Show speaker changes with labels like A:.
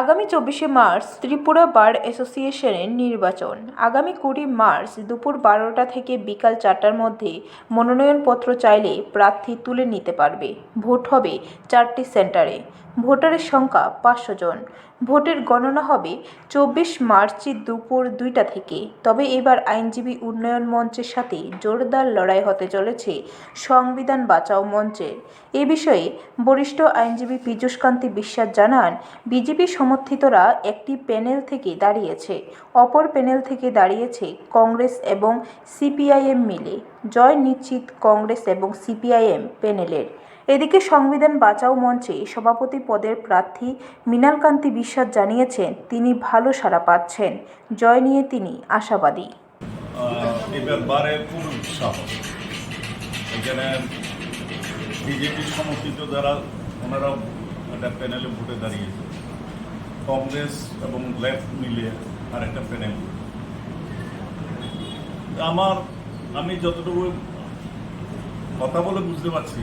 A: আগামী চব্বিশে মার্চ ত্রিপুরা বার অ্যাসোসিয়েশনের নির্বাচন। আগামী কুড়ি মার্চ দুপুর বারোটা থেকে বিকাল চারটার মধ্যে মনোনয়নপত্র চাইলে প্রার্থী তুলে নিতে পারবে। ভোট হবে চারটি সেন্টারে। ভোটারের সংখ্যা পাঁচশো জন। ভোটের গণনা হবে চব্বিশ মার্চে দুপুর দুইটা থেকে। তবে এবার আইনজীবী উন্নয়ন মঞ্চের সাথে জোরদার লড়াই হতে চলেছে সংবিধান বাঁচাও মঞ্চের এ বিষয়ে বরিষ্ঠ আইনজীবী পীযূষকান্তি বিশ্বাস জানান, বিজেপি সমর্থিতরা একটি প্যানেল থেকে দাঁড়িয়েছে, অপর প্যানেল থেকে দাঁড়িয়েছে কংগ্রেস এবং সিপিআইএম মিলে। জয় নিশ্চিত কংগ্রেস এবং সিপিআইএম প্যানেলের। এদিকে সংবিধান বাঁচাও মঞ্চে সভাপতি পদের প্রার্থী মৃণালকান্তি বিশ্বাস জানিয়েছেন, তিনি ভালো সাড়া পাচ্ছেন। জয় নিয়ে তিনি আশাবাদী।
B: বিজেপি সমর্থিত যারা ওনারাও একটা প্যানেলে ভোটে দাঁড়িয়েছে। কংগ্রেস এবং লেফট মিলিয়ে আর একটা প্যানেল আমার, আমি যতটুকু কথা বলে বুঝতে পারছি